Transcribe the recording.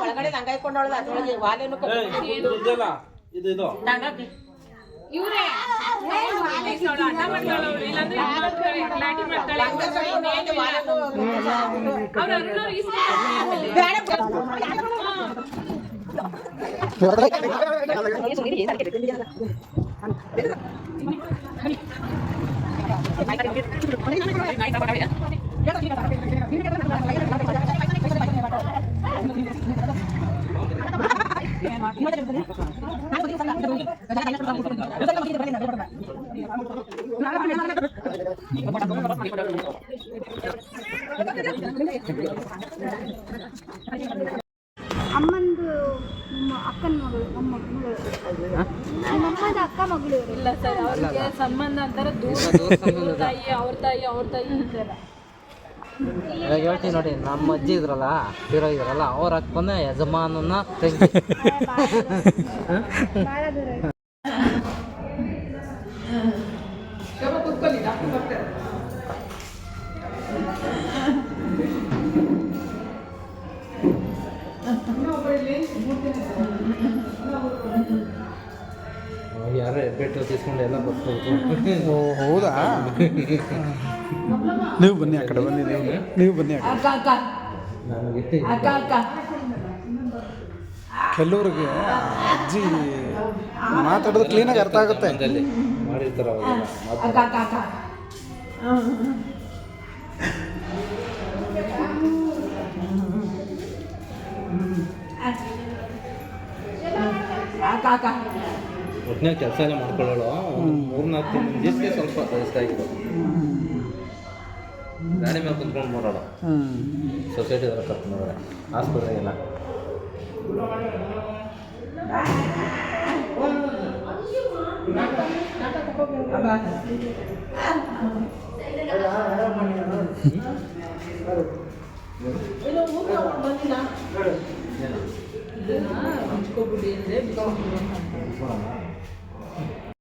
ಒಳಗಡೆ ನಂಗ ಇಟ್ಕೊಂಡವಳದ ಅದ್ರೊಳಗೆ ವಾಲೆನು ಇದು ಇವ್ರೆ ಇಲ್ಲಾಂದ್ರೆ ಇದ್ ಅಕ್ಕನ ಮಗಳು ನಮ್ಮ ಮಗಳು. ನಮ್ಮ ಅಮ್ಮದ ಅಕ್ಕ ಮಗಳು ಇಲ್ಲ ಸರ್ ಅವ್ರಿಗೆ ಸಂಬಂಧ ಅಂತಾರೆ ದೂರ. ತಾಯಿ ಅವ್ರ ತಾಯಿ ಅವ್ರ ತಾಯಿ ಥರ ಇವಾಗ ಹೇಳ್ತೀನಿ ನೋಡಿ ನಮ್ಮ ಅಜ್ಜಿ ಇದ್ರಲ್ಲ ಹೀರೋ ಇದ್ರಲ್ಲ ಅವ್ರ ಅಕ್ಕನ ಯಜಮಾನನ ತಂಗಿ. ಭಾಳ ದೂರ. ಇದೆ. ಪೆಟ್ರೋಲ್ ತಿಸ್ಕೊಂಡು ಎಲ್ಲ ಬರ್ಕೋಬೇಕು ಓ ಹೌದಾ ನೀವು ಬನ್ನಿ ಆ ಕಡೆ ಬನ್ನಿ ನೀವು ನೀವು ಬನ್ನಿ ಆ ಕಡೆ ಕೆಲವ್ರಿಗೆ ಅಜ್ಜಿ ಮಾತಾಡೋದು ಕ್ಲೀನಾಗಿ ಅರ್ಥ ಆಗುತ್ತೆ ಮಾಡಿರ್ತಾರೆ ಕಾಕ ಒಟ್ಟಿನ ಕೆಲಸ ಎಲ್ಲ ಮಾಡ್ಕೊಳ್ಳೋಳು. ಮೂರ್ನಾಲ್ಕು ದಿವಸಕ್ಕೆ ಸ್ವಲ್ಪ ರೆಸ್ಟ್ ಆಗಿದೆ ಗಾಡಿ ಮೇಲೆ ಕುತ್ಕೊಂಡು ಹ್ಞೂ ಸೊಸೈಟಿ ಹತ್ರ ಕರ್ಕೊಂಡು ಹೋದ್ರೆ. ಆಸ್ಪತ್ರೆಗೆಲ್ಲ ಇದನ್ನ